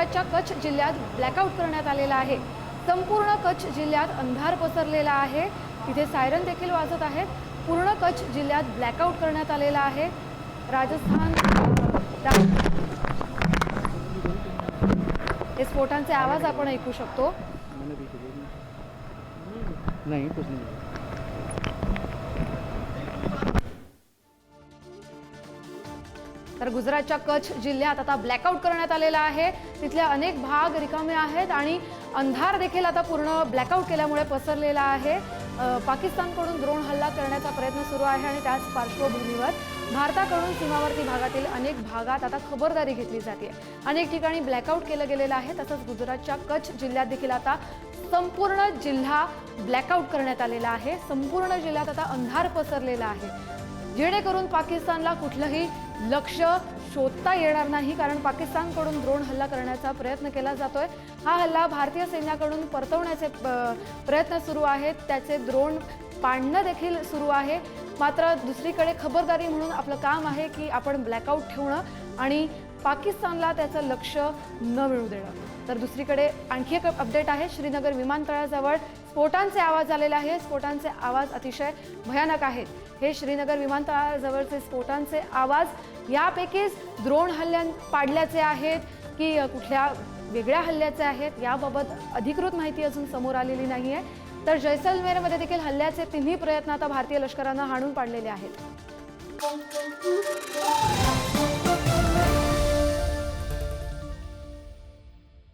गुजरातच्या कच्छ जिल्ह्यात ब्लॅकआउट करण्यात आलेला आहे. संपूर्ण कच्छ जिल्ह्यात अंधार पसरलेला आहे. तिथे सायरन देखील वाजत आहेत. पूर्ण कच्छ जिल्ह्यात ब्लॅकआउट करण्यात आलेला आहे. राजस्थान हे स्फोटांचे आवाज आपण ऐकू शकतो. नाही. तर गुजरातच्या कच्छ जिल्ह्यात आता ब्लॅकआउट करण्यात आलेला आहे. तिथले अनेक भाग रिकामे आहेत आणि अंधार देखील आता पूर्ण ब्लॅकआउट केल्यामुळे पसरलेला आहे. पाकिस्तानकडून ड्रोन हल्ला करण्याचा प्रयत्न सुरू आहे आणि त्याच पार्श्वभूमीवर भारताकडून सीमावर्ती भागातील अनेक भागात आता खबरदारी घेतली जाते. अनेक ठिकाणी ब्लॅकआउट केलं गेलेलं आहे. तसंच गुजरातच्या कच्छ जिल्ह्यात देखील आता संपूर्ण जिल्हा ब्लॅकआउट करण्यात आलेला आहे. संपूर्ण जिल्ह्यात आता अंधार पसरलेला आहे. जेणेकरून पाकिस्तानला कुठलंही लक्ष शोधता येणार नाही कारण पाकिस्तानकडून ड्रोन हल्ला करण्याचा प्रयत्न केला जातोय. हा हल्ला भारतीय सैन्याकडून परतवण्याचे प्रयत्न सुरू आहेत. त्याचे द्रोण पाडणं देखील सुरू आहे. मात्र दुसरीकडे खबरदारी म्हणून आपलं काम आहे की आपण ब्लॅकआउट ठेवणं आणि पाकिस्तानला त्याचं लक्ष न मिळू देणं. तर दुसरीकडे आणखी एक अपडेट आहे श्रीनगर विमानतळाजवळ स्फोटांचे आवाज आलेले आहे स्फोटांचे आवाज अतिशय भयानक आहेत. हे श्रीनगर विमानतळाजवळचे स्फोटांचे आवाज यापैकीच द्रोण हल्ल्यां पाडल्याचे आहेत की कुठल्या वेगळ्या हल्ल्याचे आहेत याबाबत अधिकृत माहिती अजून समोर आलेली नाही आहे तर जैसलमेरमध्ये देखील हल्ल्याचे तिन्ही प्रयत्न आता भारतीय लष्करानं हाणून पाडलेले आहेत.